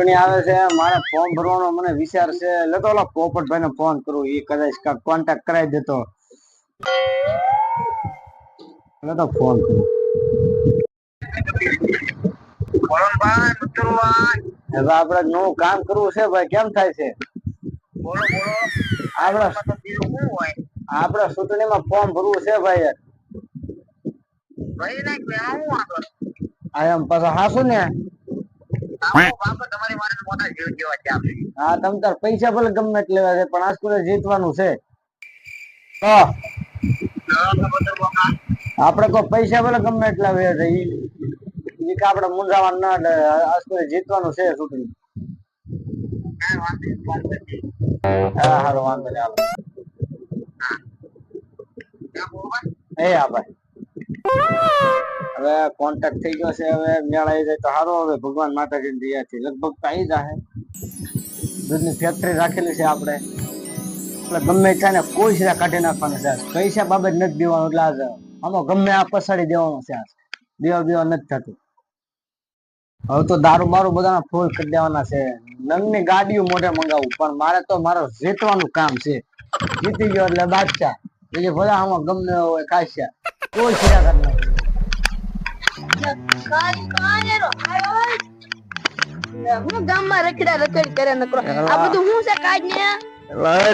ચૂંટણી આવે છે મારે ફોર્મ ભરવાનો મને વિચાર છે. એટલે તો ઓલા પોપટભાઈ ને ફોન કરું એ કદાચ કોન્ટેક્ટ કરાવી દેતો એટલે તો ફોન કરું. હવે નવું કામ કરવું છે ભાઈ કેમ થાય છે? ફોર્મ ભરવું છે ભાઈ. ભાઈ નાખ ભાઈ આ હું વાંધો આ એમ પાછા હાસુ ને. હા તમ તાર પૈસા ભલે ગમે તે લેવા છે પણ આ સ્કૂલે જીતવાનું છે. તો આપણે કોઈ પૈસા ભલે ગમે એટલા વે છે ઈ કે આપણે મૂંઝાવાનું ના એટલે આ સ્કૂલે જીતવાનું છે ચૂંટણી. હા હારો વાંધો નહીં હાલો. એ ભાઈ. હવે કોન્ટેક્ટ થઈ ગયો છે, હવે મેળાઈ જાય તો સારો હવે ભગવાન માતાજી ની દયાથી લગભગ તો આવી જાય દૂધની ફેક્ટરી રાખેલી છે આપણે. એટલે ગમે ત્યાં કોઈ સિરા કાઢી નાખવાના છે પૈસા બાબત નથી દેવાનું એટલે આજે આમાં ગમે આ પસાડી દેવાનો છે દેવા દેવા નથી થતું. હવે તો દારૂ બારૂ બધાના ફૂલ કરી દેવાના છે. નંગની ગાડીઓ મોઢે મંગાવું, પણ મારે તો મારો જીતવાનું કામ છે. જીતી ગયો એટલે બાદશાહ. બીજું ભલે આમાં ગમે હોય કાશ્યા કોઈ સિરા કર ના હું ગામમાં રખડા રખડ કરે નકરો. આ બધું હું છે કાજ ને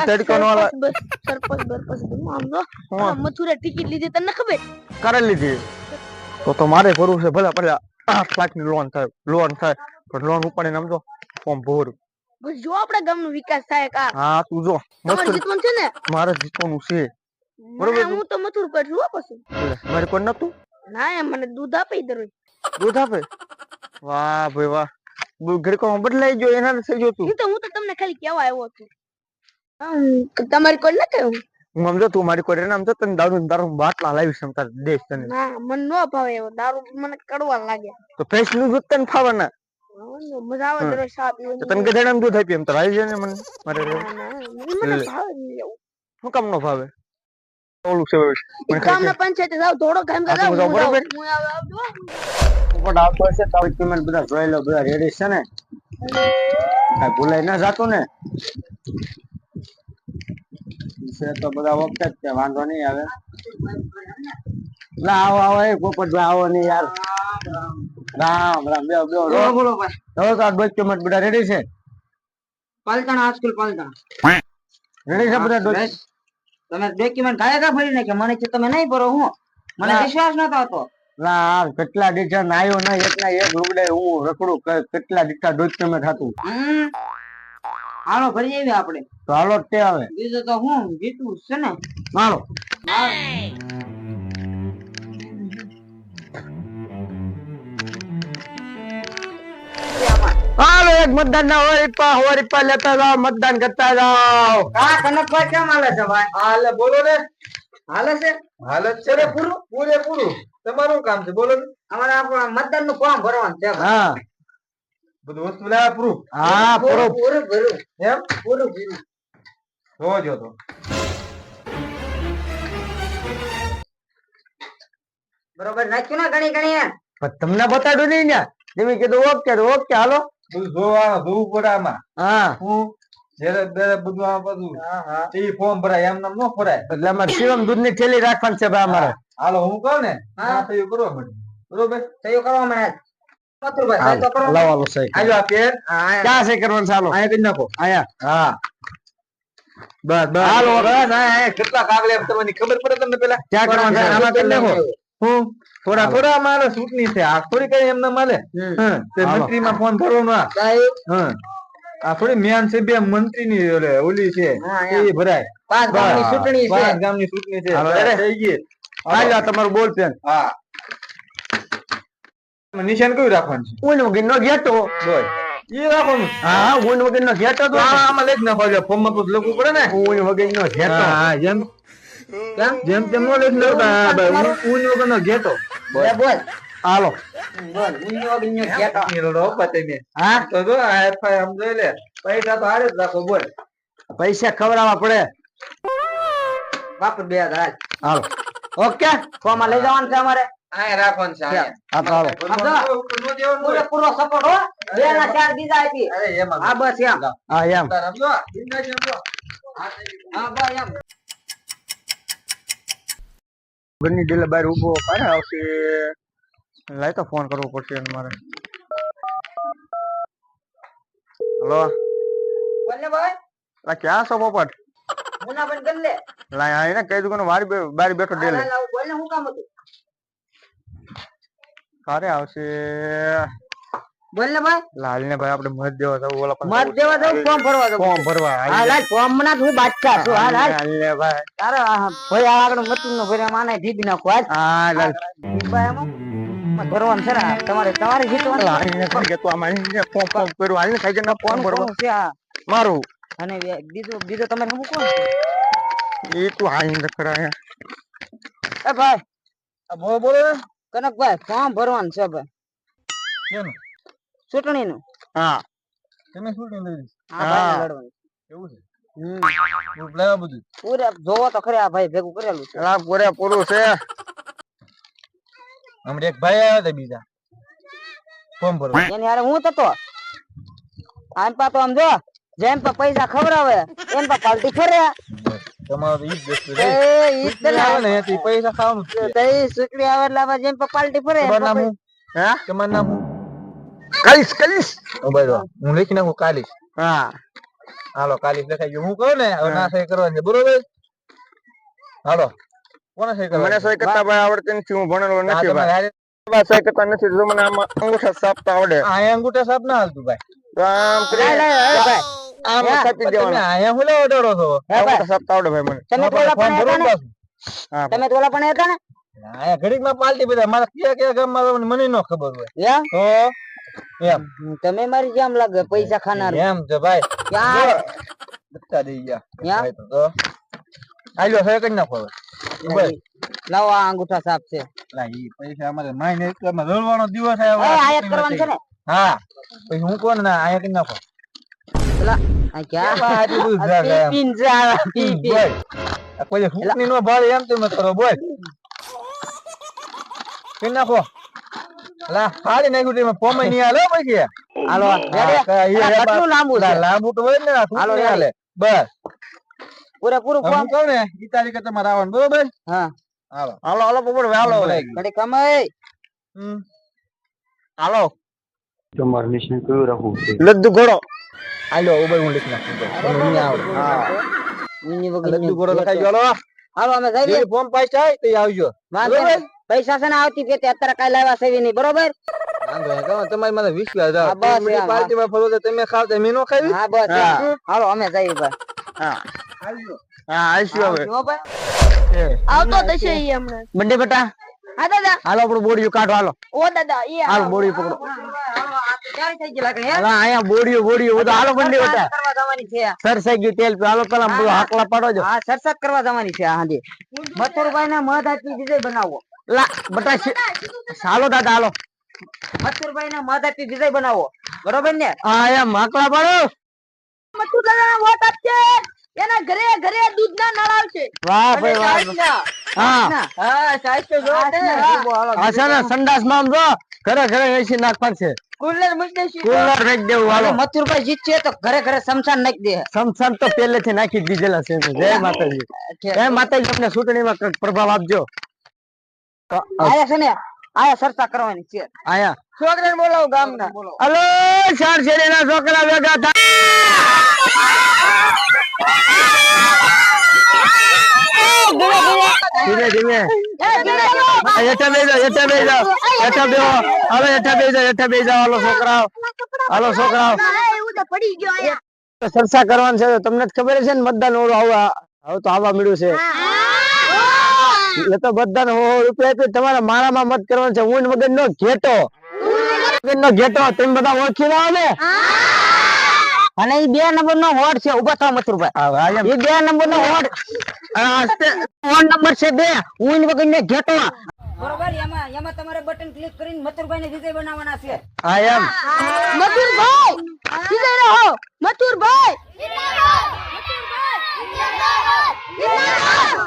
સરપંચ સરપંચ બરપંચ બધું આમ જો. આ મથુરા ટિકિટ લીધી તને ખબર? કરે લીધી. તો તો મારે ભરવું છે ભલે ભલે આઠ લાખની લોન થાય લોન થાય. પણ લોન ઉપાડી નામ જો ફોર્મ ભરું. બસ જો આપડા ગામનો વિકાસ થાય કા. હા તું જો. મસ્ત જીતવાનું છે ને? મારે જીતવાનું છે. બરોબર. હું તો મથુર પર હો પછી. મારે કોઈ નતું ના એમ મને દૂધ આપે દરરોજ દૂધ આપે? વાહ ભાઈ વાહ. બદલાઈ ગયો એના થઈ ગયો તું. તો હું તો તમને ખાલી કેવા આવ્યો તમારી કોઈ ના કહ્યું હું સમજો તું મારી તો તને દારૂ દારૂ બાટલા તારે દેશ તને. ના મને નો ભાવે એવો દારૂ મને કડવા લાગે. તો ફેસનું દૂધ તને ફાવાના મજા આવે. દરરોજ તને ગધેડાનું દૂધ આપી એમ તો આવી જાય ને મને મારે. શું કામ નો ભાવે? ઓલું છે મને ગામના પંચાયતે જાવ થોડો જાવ બધા હું. બરોબર. હું આવ- આવજો. પોપટ આવતો હશે તો પેમેન્ટ બધા જોઈ લો બધા રેડી છે ને? કઈ ભૂલાઈ ના જાતું ને? છે તો બધા વખતે જ છે વાંધો નહીં આવે. ના આવો આવો એ પોપટભાઈ આવો નહીં યાર. રામ રામ બેહો બેહો બોલો બોલો ભાઈ. તો આ ડોક્યુમેન્ટ બધા રેડી છે? પાલતાણા હાઈસ્કૂલ પાલતાણા. રેડી છે બધા document? તમે ડોક્યુમેન્ટ કાયા કા ભરી નાખ્યા? મને કે તમે નહીં ભરો હું. મને. વિશ્વાસ નતો હતો ના કેટલા દીઠા નાયો ના એક ના એક રૂગડે હું રખડું કેટલા દીઠા ડોક્યુમેન્ટ હતું હમ. હાલો ભરી આવી આપણે. તો હાલો તે આવે. બીજું તો હું જીતું છે ને? મારો હાલો એક મતદાન ના હોય રીપા હોય રીપા લેતા જાઓ મતદાન કરતા જાઓ. કા કનકભાઈ કેમ હાલે છે ભાઈ? હાલે બોલો ને. હાલે છે? હાલે છે રે પૂરું પૂરે? પૂરું તમારું કામ છે બોલો ને. અમારે આપણા મતદાનનું ફોર્મ ભરવાનું છે. હા. બધું વસ્તુ લાવ્યા પૂરું? હા પૂરું પૂરું. ભર્યું એમ? પૂરું ભર્યું જોજો તો. બરોબર નાખ્યું ને ઘણી ઘણી એ? પણ તમને બતાડ્યું નહીં ને. જેમ કીધું ઓકે ઓકે હાલો. બધું જોવા જોવું પડે આમાં. હા. હું કેટલા કાગળ તમને ખબર પડે તમને પેલા? ક્યાં કરવાનું છે? આમાં કરી નાખો. હું? થોડા થોડા મારે ચૂંટણી છે. આ થોડી કઈ એમને મળે? હાલો. મંત્રીમાં ફોન કરવાનો આ. થોડી મેન છે બે મંત્રી ની ઓલી છે. એ ભરાય. પાંચ ગામની. ચૂંટણી છે. પાંચ ગામની ચૂંટણી છે. હાલો, થઈ ગઈ. હાલો. તમારું બોલ પેન. હા. નિશાન કયું રાખવાનું છે? ઊન વગર નો ગેટો બોલ. એ રાખવાનું. હા ઊન વગર નો ઘેટો તો. આમાં લઈ જ નાખો. ફોર્મમાં લખવું પડે ને. ઊન વગર નો ઘેટો. હા, એમ. જેમ? જેમ તેમ નો લઈ નાખતા ઊન વગરનો ઘેટો. લે બોલ. હાલો. બોલ. ઊંધો બીજો ઘેટો. એ રડો પતે મે. હા? તો જો આ આમ જોઈ લે. પૈસા તો હારે જ રાખો બોલ. પૈસા ખવડાવવા પડે. બાપ બે રાજ હાલ. ઓકે? ફોર્મમાં લઈ જવાનું છે અમારે? આય રાખવાનું છે હાલો. પૂરેપૂરો સપોર્ટ હો. બે ના ચાર બીજા આપી. અરે એમાં. હા બસ એમ. હા એમ. સમજો? સમજો. હા બસ એમ. ઘરની ડીલે બહાર ઊભો ક્યારે આવશે લાય તો ફોન કરવો પડશે એને મારે. હલો? બોલને ભાઈ. લા ક્યાં છો પોપટ? મુના બન ગલ્લે લા આ એને કહી દુકાન વાર બાર બેઠો ડેલે બોલને હું કામ હતું? કારે આવશે? બોલને ભાઈ લાલ ને ભાઈ આપણે મત દેવા જવું ઓલા મત દેવા દઉં ફોર્મ ભરવા દઉં ફોર્મ ભરવા હાલ હાલ ફોર્મ ના હું બાદશાહ છું. હાલ હાલ. હાલ ને ભાઈ. તારો ભાઈ આ આગળ મતું નો ભર્યા માને ઢીબી નાખો હા લાલ ઢીબા એમાં ભરવાનું છે રા. તમારે તમારે જીતવાનું લાલ ને કે તું આમાં ફોર્મ ફોર્મ કર્યું હાલ ને ખાઈ જઈને ફોન કોણ ભરવા. છે મારું. અને બીજું બીજું તમારે હું કોણ એ તું હાલ ને ખરા હે. એ ભાઈ બોલો બોલો. કનકભાઈ ફોર્મ ભરવાનું છે ભાઈ. કેનું? ચૂંટણી નું હા તમે હા. લડવાનું. એવું છે? હું બધું. પૂરે જોવો તો ખરે આ ભાઈ ભેગું કરેલું છે. લા પૂરે પૂરું છે. હમણાં એક ભાઈ આવ્યા હતા બીજા. ફોર્મ ભરવા એની હારે હું થતો? આમ પા તો આમ જો જેમ પા પૈસા આવે એમ પા પાલટી ફરે. તમારો ઈ જ વસ્તુ એ ઈ જ આવે ને. ને પૈસા ખાવાનું છે. તો સુકડી આવે એટલે જેમ પા પાલટી ફરે તમારું નામ પૈ- તમારું નામ કલીશ ઓ ભાઈ. હું લખી નાખું કાલીશ. હા. હાલો કાલીશ લખાઈ ગયું. હું કહું ને હવે ના સહી કરવાની બરોબર? હાલો કોને સહી મને કરવાની સહી કરતા ભાઈ આવડતી નથી હું ભણેલો નથી ભાઈ. સહી કરતા નથી તો મને આમાં અંગૂઠા છાપતા આવડે. આ અંગૂઠા સાપ ના હાલતું ભાઈ. આમ કરી. આમ તમે દેવાના. અહીંયા હું લેવા ડરો છો? અંગૂઠા છાપતા આવડે ભાઈ મને. તમે તો પણ હતા ને? તમે તો પણ હતા ને? અહીંયા ઘડીકમાં પાલટી બધા. મારા કયા કયા ગામમાં મને ન ખબર હોય? તો એમ. તમે મારી જેમ લાગે પૈસા ખાનાર. એમ છે ભાઈ. ક્યાં ધક્કા દઈ ગયા. યા? ભાઈ તો આલ્યો સહી કરી નાખો હવે. લાવો આ અંગૂઠા સાફ છે. લા ઈ પૈસા અમારે માઈને એક માં રળવાનો દિવસ આવ્યો. આ આયાત કરવાનું છે ને? હા. પછી હું કોણ? ના આયા કઈ નાખો. પેલા આ ક્યાં? આટલું બધું છે આ, પીપીન. આ કોઈ હુકની નો ભાળ એમ તમે કરો બોલ. કઈ નાખો. લા ફાડી નાખ્યું તેમાં પોમે નહીં હાલે હો પછી. હાલો હા, કાંઈ આ એ કેટલું લાંબુ છે. લાંબુ તો હોય ને હાલો, હાલે. બસ. પૂરેપૂરું ફોર્મ કહું ને ઈ તારીખે તમારે આવવાનું બરોબર? હા. હાલો. હાલો હાલો પોપટ હાલો ઘડી કમાઈ. હાલો. તમારે મિશન કયું રાખવું છે? લદ્દુ ઘોડો. હાલો ઊભો હું લખી નાખું. નહીં વગરની લડ્ડુ ગોળો લખાઈ ગયો હાલો હાલો અમે જઈએ ફોર્મ પાસ થાય તો આવજો. બરોબર? પૈસા છે ને આવતી ફેરથી અત્યારે કઈ લાવ્યા સેવી નહીં બરોબર? તમારી માથે વિશ્વાસ. બસ તમે ફરો તમે ખાવ તો નો ખાવી? હા બસ હાલો અમે જઈએ ભાઈ હા. હા હવે. આવતો થશે ઈ હમણાં. બંને બેટા? હા દાદા. હાલો આપણું બોડિયું કાઢો હાલો. ઓ દાદા ઈ હાલો બોડિયું પકડો. હાલો, આ તો ક્યારે થઈ ગઈ લાગે હે? હાલો અહીંયા બોડિયું બોડિયું બધું. હાલો બંને બેટા. કરવા જવાની છે. તેલ પી. હાલો પેલા બધું હાકલા પાડો જો. કરવા જવાની છે આ હાંજે. મથુરભાઈ ને મધ આપી બીજે બનાવો. લા બટા હાલો દાદા હાલો. મથુરભાઈ ને મધ આપી વિજય બનાવો. બરોબર ને? હા એ માકલા પાડો. મથુર દાદા વોટ આપશે એના ઘરે ઘરે દૂધના નળ આવશે. વાહ ભાઈ વાહ. હા. હા સાહેબ જો. આ છે ને સંડાસમાં જો ઘરે ઘરે એસી નાખવાનું છે. કુલર મૂકી કુલર નાખી દેવું હાલો. મથુરભાઈ જીતશે તો ઘરે ઘરે સમસાન નાખી દે. સમસમ તો પહેલેથી નાખી દીધેલા છે જય માતાજી. જય માતાજી તમને ચૂંટણીમાં પ્રભાવ આપજો. આયા છે ને આયા સરસા કરવાની છે. આયા. છોકરાને બોલાવો ગામના. હલો ચાર શેરીના છોકરા ભેગા થાય ધીમે ધીમે. હેઠા બેસી જાઓ હેઠા બેસી જાઓ. હેઠા બેહો હાલો હેઠા બેસી જાઓ હેઠા બેસી જાઓ. હાલો છોકરાઓ. હાલો છોકરાઓ. ચર્ચા કરવાનું છે તો તમને ખબર છે ને મતદાન ઓળો આવા હવે તો આવવા મળ્યું છે. એટલે તો બધાને હો રૂપિયા તમારે મારામાં મત કરવાનો છે. ઊંડ વગર નો ઘેટો. નો ઘેટો તમે બધા ઓળખી ના? ને અને ઈ બે નંબર નો હોડ છે ઊભા થાવ મથુરભાઈ ઈ બે નંબર નો હોડ વોર્ડ નંબર છે બે ઊંડ વગર ને ઘેટો. બરોબર એમાં એમાં તમારે બટન ક્લિક કરીને મથુરભાઈ ને વિજય બનાવવાના છે. હા એમ. મથુરભાઈ! વિજય રહો! મથુરભાઈ!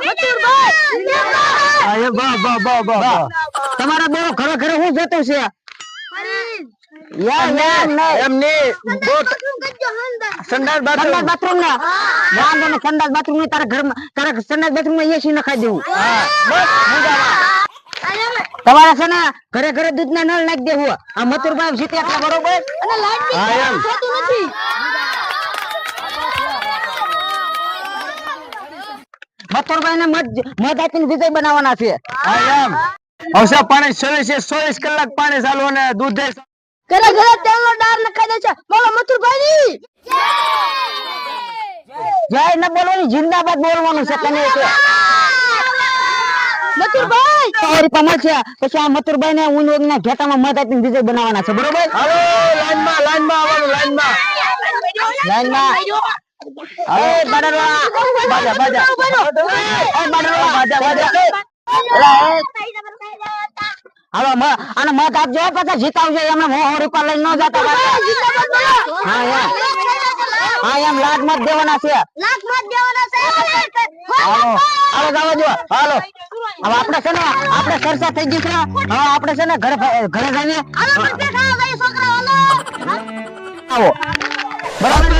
મથુરભાઈ! હા એમ વાહ વાહ વાહ વાહ તમારા બેનો ઘરે ઘરે શું જતું છે? યાર યાર. નહીં એમ નહીં. સંડાસ બાથરૂમ સંડાસ. બાથરૂમ. ના? વાંધો ને સંડાસ બાથરૂમની તારા ઘરમાં તારા સંડાસ બાથરૂમમાં એસી નખાઈ દેવું. તમારા છે ને ઘરે ઘરે દૂધ ના નળ નાખી દેવું. આ મથુરભાઈ જીતે એટલે બરોબર? અને લાઈટ બી થતું નથી. મથુરભાઈ ને મત આપીને વિજય બનાવવાના છે. હા પાણી ચોવીસે ચોવીસ કલાક પાણી ચાલુ અને દૂધ ઘરે ઘરે તેલનો ડાર નખાઈ દે છે. બોલો મથુરભાઈ. જય! ન બોલવાની જિંદાબાદ બોલવાનું છે તને છે મથુરભાઈ. તમારી પાસે છે. પછી આ મથુરભાઈ ને ઊન ના ઘેટામાં મત આપીને વિજય બનાવવાના છે. બરોબર? હાલો લાઈનમાં લાઈનમાં આવવાનું લાઈનમાં. લાઈનમાં. મ- આને મત આપજો હો, પાછા જીતાવજો. એમને મોહ રૂપિયા લઈને ન જતા. હા એમ. હા એમ લાખ મત દેવાના છે. લાખ મત દેવાના છે. હાલો હાલો. જવા દો હાલો. હવે આપણે છે ને આપણે ચર્ચા થઈ ગઈ છે. હવે આપણે છે ને ઘરે ઘરે જઈએ. હાલો હાલો આવો. બરાબર?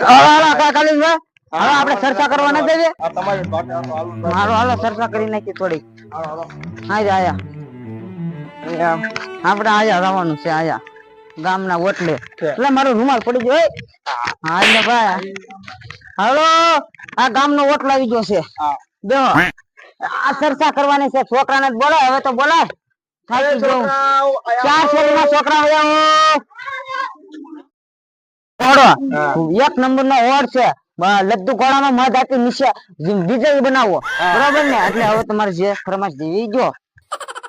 હાલો હાલો કા કાલી હવે આપણે ચર્ચા કરવા ન જઈએ. હાલો હાલો. ચર્ચા કરી નાખી થોડી આયા આયા. આપણે આયા જવાનું છે આયા. ગામના ઓટલે. એટલે મારો રૂમાલ પડી ગયો. હા ભાઈ. હાલો આ ગામનો ઓટલો આવી ગયો છે. બે આ ચર્ચા કરવાની છે છોકરાને જ બોલાય હવે તો બોલાય. થાકી ગયો. ચાર શેરીના છોકરા આવ્યા ઓડો એક નંબર નો ઓડ છે લદ્દુ ઘોડામાં મધ આપી નીચે વિજય બનાવો. બરોબર ને? એટલે હવે તમારે જે ફરમાશ દેવી જો.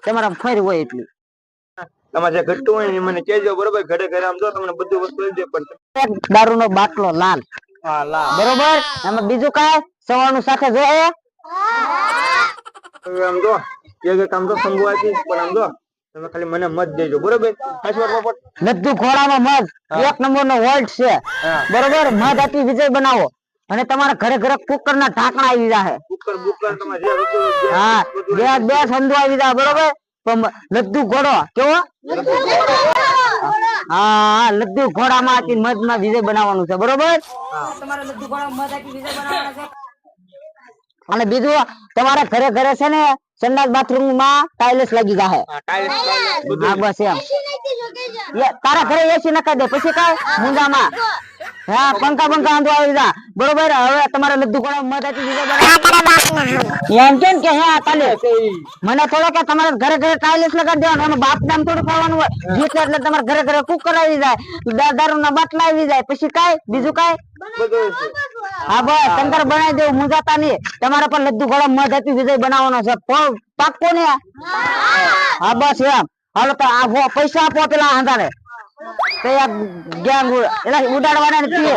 તમારા ફરી હોય એટલી. તમારે જે ઘટતું હોય ને મને કહેજો બરોબર? ઘરે ઘરે આમ જો તમને બધું વસ્તુ લઈ દે પણ એક દારૂનો બાટલો લાલ. લા બરોબર? એમાં બીજું સવાર સવારનું સાથે જોઈએ હવે જે એક તો સંભુ આપી પણ સમજો તમે ખાલી મને મત દેજો બરોબર? લદ્દુ ઘોડામાં મધ એક નંબર નો વોલ્ટ છે. બરોબર? મધ આપી વિજય બનાવો. અને તમારા ઘરે ઘરે કુકર ના ઢાંકણા આવી જાય કુકર બુકર હા. બે બે સંધુ આવી જાય બરોબર? પણ લદ્દુ ઘોડો. કેવો? હા લદ્દુ ઘોડામાં મધમાં મધમાં વિજય બનાવવાનું છે બરોબર? તમારે લદ્દુ ઘોડામાં મધ આપી વિજય બનાવવાના છે. અને બીજું તમારા ઘરે ઘરે છે ને સંડાસ બાથરૂમમાં ટાઇલ્સ લાગી જાય હા, બસ એમ. તારા ઘરે એસી નખાઈ દે પછી કાય મુંજામાં હા પંખા પંખા આંધો આવી જા. બરોબર હવે તમારે લદ્દુ કોણ મત આપી દીધો એમ કેમ કે હે કાલે મને થોડો કે તમારે ઘરે ઘરે ટાઇલ્સ લગાડી દેવાનું એનું બાપ નામ થોડું ખાવાનું હોય. જીત એટલે તમારે ઘરે ઘરે કુકર આવી જાય દારૂ ના બાટલા આવી જાય પછી કાય બીજું છે. હા બસ શંકર બનાવી દેવું મુંજાતા નહીં. તમારા પણ લદ્દુ ઘોડા મધ આપી વિજય બનાવવાનો છે. પાકો પાક્કો ને હા બસ એમ. હાલો તો આ પૈસા આપો પેલા આંધારે ને એક ગેંગ એટલે ઉડાડવાના નથી.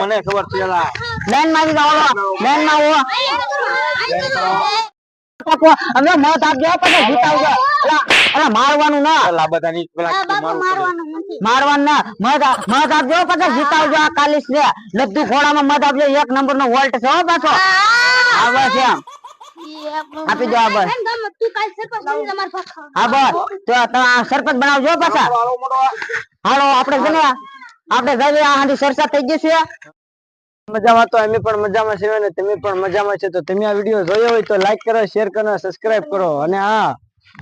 માં આવી જાઓ લાઈનમાં આવો આપો અમે મત આપજો પછી જીતાવજો. એલા મારવાનું ના. અલા બધાની પેલા મારું મારવાનું ના. મત મત આપજો પછી જીતાવજો આ કાલિસ ને. લદ્દુ ઘોડામાં મત આપજો એક નંબર નો વોલ્ટ છે હો પાછો. હા. બસ એમ. આપી દો આબર આબર તો તમે સરપંચ બનાવજો પાછા. હાલો આપણે છે આપણે જઈએ આ હાંડી ચર્ચા થઈ ગઈ છે. મજામાં તો અમે પણ મજામાં છીએ અને તમે પણ મજામાં છે. તો તમે આ વીડિયો જોયો હોય તો લાઈક કરો શેર કરો સબસ્ક્રાઇબ કરો. અને હા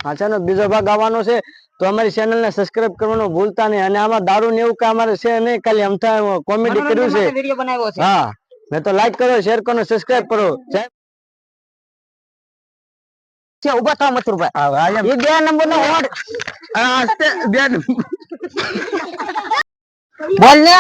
આ બીજો ભાગ આવવાનો છે. તો અમારી ચેનલ ને સબસ્ક્રાઇબ કરવાનું ભૂલતા નહીં. અને આમાં દારૂ ને એવું કે અમારે છે નહીં. ખાલી અમથા કોમેડી કર્યું છે. છે. હા મેં તો લાઈક કરો શેર કરો સબસ્ક્રાઇબ કરો. છે ઊભા થાવ મથુરભાઈ. બે નંબર નો આ, બોલ ને.